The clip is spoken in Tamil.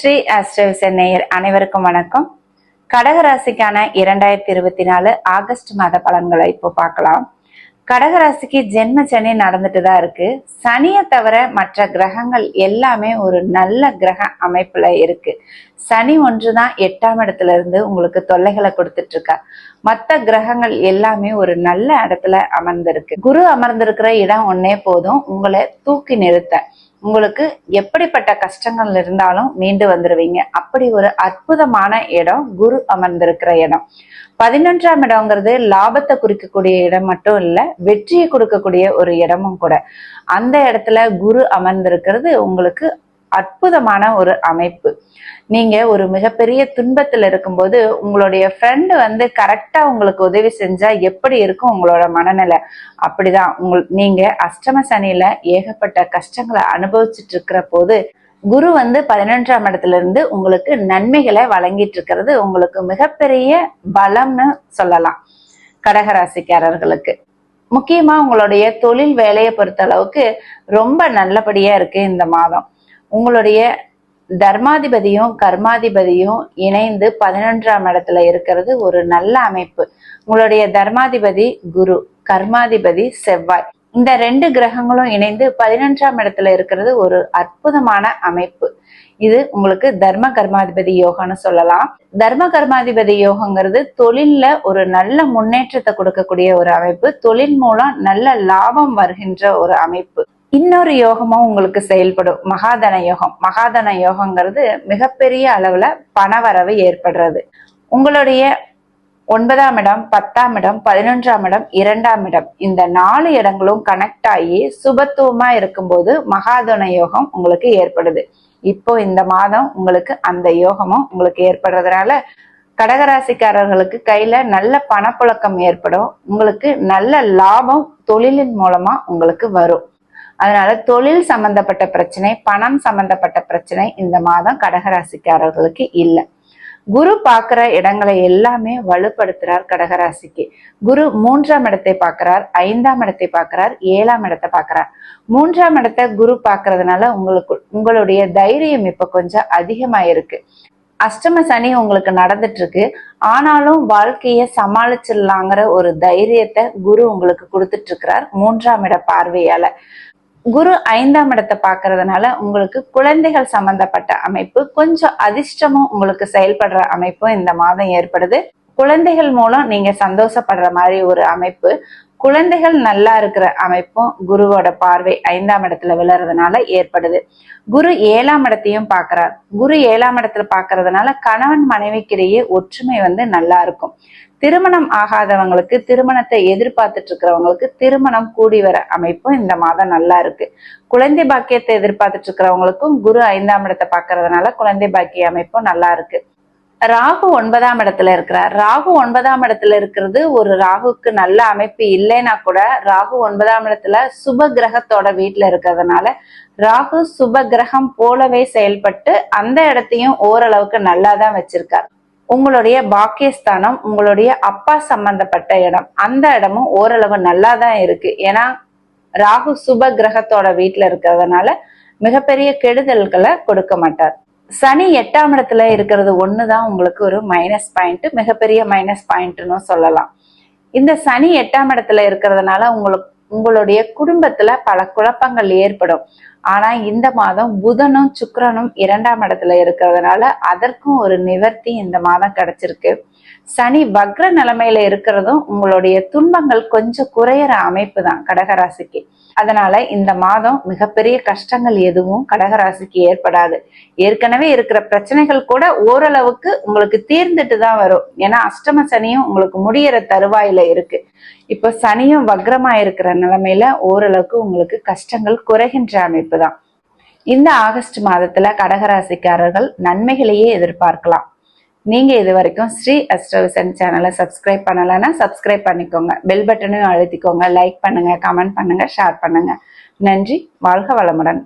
ஸ்ரீ அஸ்ட்ரவிசன் நேயர் அனைவருக்கும் வணக்கம். கடகராசிக்கான இரண்டாயிரத்தி இருபத்தி நாலு ஆகஸ்ட் மாத பலன்களை இப்போ பார்க்கலாம். கடகராசிக்கு ஜென்ம சனி நடந்துட்டு தான் இருக்கு. சனியை தவிர மற்ற கிரகங்கள் எல்லாமே ஒரு நல்ல கிரக அமைப்புல இருக்கு. சனி ஒன்றுதான் எட்டாம் இடத்துல இருந்து உங்களுக்கு தொல்லைகளை கொடுத்துட்டு இருக்கா. மற்ற கிரகங்கள் எல்லாமே ஒரு நல்ல இடத்துல அமர்ந்திருக்கு. குரு அமர்ந்திருக்கிற இடம் ஒன்னே போதும். உங்களை தூக்கி நிறுத்த. உங்களுக்கு எப்படிப்பட்ட கஷ்டங்கள் இருந்தாலும் மீண்டு வந்துருவீங்க. அப்படி ஒரு அற்புதமான இடம் குரு அமர்ந்திருக்கிற இடம். பதினொன்றாம் இடம்ங்கிறது லாபத்தை குறிக்கக்கூடிய இடம் மட்டும் இல்ல வெற்றியை கொடுக்கக்கூடிய ஒரு இடமும் கூட. அந்த இடத்துல குரு அமர்ந்திருக்கிறது உங்களுக்கு அற்புதமான ஒரு அமைப்பு. நீங்க ஒரு மிகப்பெரிய துன்பத்துல இருக்கும்போது உங்களுடைய ஃப்ரெண்டு வந்து கரெக்டா உங்களுக்கு உதவி செஞ்சா எப்படி இருக்கும் உங்களோட மனநிலை? அப்படிதான். உங்கள் நீங்க அஷ்டம சனியில ஏகப்பட்ட கஷ்டங்களை அனுபவிச்சுட்டு இருக்கிற போது குரு வந்து பதினொன்றாம் இடத்துல இருந்து உங்களுக்கு நன்மைகளை வழங்கிட்டு இருக்கிறது உங்களுக்கு மிகப்பெரிய பலம்னு சொல்லலாம். கடகராசிக்காரர்களுக்கு. முக்கியமா உங்களுடைய தொழில் வேலையை பொறுத்த அளவுக்கு ரொம்ப நல்லபடியா இருக்கு இந்த மாதம். உங்களுடைய தர்மாதிபதியும் கர்மாதிபதியும் இணைந்து பதினொன்றாம் இடத்துல இருக்கிறது ஒரு நல்ல அமைப்பு. உங்களுடைய தர்மாதிபதி குரு கர்மாதிபதி செவ்வாய். இந்த ரெண்டு கிரகங்களும் இணைந்து பதினொன்றாம் இடத்துல இருக்கிறது ஒரு அற்புதமான அமைப்பு. இது உங்களுக்கு தர்ம கர்மாதிபதி யோகம்னு சொல்லலாம். தர்ம கர்மாதிபதி யோகங்கிறது தொழில்ல ஒரு நல்ல முன்னேற்றத்தை கொடுக்கக்கூடிய ஒரு அமைப்பு. தொழில் மூலம் நல்ல லாபம் வருகின்ற ஒரு அமைப்பு. இன்னொரு யோகமும் உங்களுக்கு செயல்படும். மகாதன யோகம். மகாதன யோகங்கிறது மிகப்பெரிய அளவுல பணவரவு ஏற்படுறது. உங்களுடைய ஒன்பதாம் இடம் பத்தாம் இடம் பதினொன்றாம் இடம் இரண்டாம் இடம் இந்த நாலு இடங்களும் கனெக்ட் ஆகி சுபத்துவமா இருக்கும்போது மகாதன யோகம் உங்களுக்கு ஏற்படுது. இப்போ இந்த மாதம் உங்களுக்கு அந்த யோகமும் உங்களுக்கு ஏற்படுறதுனால கடகராசிக்காரர்களுக்கு கையில நல்ல பணப்புழக்கம் ஏற்படும். உங்களுக்கு நல்ல லாபம் தொழிலின் மூலமா உங்களுக்கு வரும். அதனால தொழில் சம்பந்தப்பட்ட பிரச்சனை பணம் சம்பந்தப்பட்ட பிரச்சனை இந்த மாதம் கடகராசிக்காரர்களுக்கு இல்லை. குரு பார்க்கிற இடங்களை எல்லாமே வலுப்படுத்துறார் கடகராசிக்கு. குரு மூன்றாம் இடத்தை பார்க்கிறார் ஐந்தாம் இடத்தை பார்க்கிறார் ஏழாம் இடத்தை பார்க்கிறார். மூன்றாம் இடத்தை குரு பார்க்கறதுனால உங்களுக்கு உங்களுடைய தைரியம் இப்ப கொஞ்சம் அதிகமாயிருக்கு. அஷ்டம சனி உங்களுக்கு நடந்துட்டு இருக்கு ஆனாலும் வாழ்க்கைய சமாளிச்சிடலாங்கிற ஒரு தைரியத்தை குரு உங்களுக்கு கொடுத்துட்டு இருக்கிறார் மூன்றாம் இட பார்வையால. குரு ஐந்தாம் இடத்தை பார்க்கறதுனால உங்களுக்கு குழந்தைகள் சம்பந்தப்பட்ட அமைப்பு கொஞ்சம் அதிர்ஷ்டமும் உங்களுக்கு செயல்படுற அமைப்பும் இந்த மாதம் ஏற்படுது. குழந்தைகள் மூலம் நீங்க சந்தோஷப்படுற மாதிரி ஒரு அமைப்பு குழந்தைகள் நல்லா இருக்கிற அமைப்பும் குருவோட பார்வை ஐந்தாம் இடத்துல விழுறதுனால ஏற்படுது. குரு ஏழாம் இடத்தையும் பார்க்கறார். குரு ஏழாம் இடத்துல பார்க்கறதுனால கணவன் மனைவிக்கிடையே ஒற்றுமை வந்து நல்லா இருக்கும். திருமணம் ஆகாதவங்களுக்கு திருமணத்தை எதிர்பார்த்துட்டு இருக்கிறவங்களுக்கு திருமணம் கூடி வர அமைப்பும் இந்த மாதம் நல்லா இருக்கு. குழந்தை பாக்கியத்தை எதிர்பார்த்துட்டு இருக்கிறவங்களுக்கும் குரு ஐந்தாம் இடத்தை பாக்குறதுனால குழந்தை பாக்கிய அமைப்பும் நல்லா இருக்கு. ராகு ஒன்பதாம் இடத்துல இருக்கிறார். ராகு ஒன்பதாம் இடத்துல இருக்கிறது ஒரு ராகுக்கு நல்ல அமைப்பு இல்லைன்னா கூட ராகு ஒன்பதாம் இடத்துல சுப கிரகத்தோட வீட்டுல இருக்கிறதுனால ராகு சுப கிரகம் போலவே செயல்பட்டு அந்த இடத்தையும் ஓரளவுக்கு நல்லா தான் வச்சிருக்கார். உங்களுடைய பாக்கியஸ்தானம் உங்களுடைய அப்பா சம்பந்தப்பட்ட இடம். அந்த இடமும் ஓரளவு நல்லா தான் இருக்கு. ஏன்னா ராகு சுப கிரகத்தோட வீட்டுல இருக்கிறதுனால மிகப்பெரிய கெடுதல்களை கொடுக்க மாட்டார். சனி எட்டாம் இடத்துல இருக்கிறது ஒண்ணுதான் உங்களுக்கு ஒரு மைனஸ் பாயிண்ட் மிகப்பெரிய மைனஸ் பாயிண்ட்னு சொல்லலாம். இந்த சனி எட்டாம் இடத்துல இருக்கிறதுனால உங்களுக்கு உங்களுடைய குடும்பத்துல பல குழப்பங்கள் ஏற்படும். ஆனா இந்த மாதம் புதனும் சுக்கிரனும் இரண்டாம் இடத்துல இருக்கிறதுனால அதற்கும் ஒரு நிவர்த்தி இந்த மாதம் கிடைச்சிருக்கு. சனி வக்ர நிலைமையில இருக்கிறதும் உங்களுடைய துன்பங்கள் கொஞ்சம் குறையிற அமைப்பு தான் கடகராசிக்கு. அதனால இந்த மாதம் மிகப்பெரிய கஷ்டங்கள் எதுவும் கடகராசிக்கு ஏற்படாது. ஏற்கனவே இருக்கிற பிரச்சனைகள் கூட ஓரளவுக்கு உங்களுக்கு தீர்ந்துட்டு தான் வரும். ஏன்னா அஷ்டம சனியும் உங்களுக்கு முடியிற தருவாயில இருக்கு. இப்ப சனியும் வக்ரமா இருக்கிற நிலைமையில ஓரளவுக்கு உங்களுக்கு கஷ்டங்கள் குறைகின்ற அமைப்பு தான் இந்த ஆகஸ்ட் மாதத்துல கடகராசிக்காரர்கள் நன்மைகளையே எதிர்பார்க்கலாம். நீங்க இது வரைக்கும் ஸ்ரீ அஸ்ட்ரவிசன் சேனலை சப்ஸ்கிரைப் பண்ணலைன்னா சப்ஸ்கிரைப் பண்ணிக்கோங்க. பெல் பட்டனையும் அழுத்திக்கோங்க. லைக் பண்ணுங்க கமெண்ட் பண்ணுங்க ஷேர் பண்ணுங்க. நன்றி. வாழ்க வளமுடன்.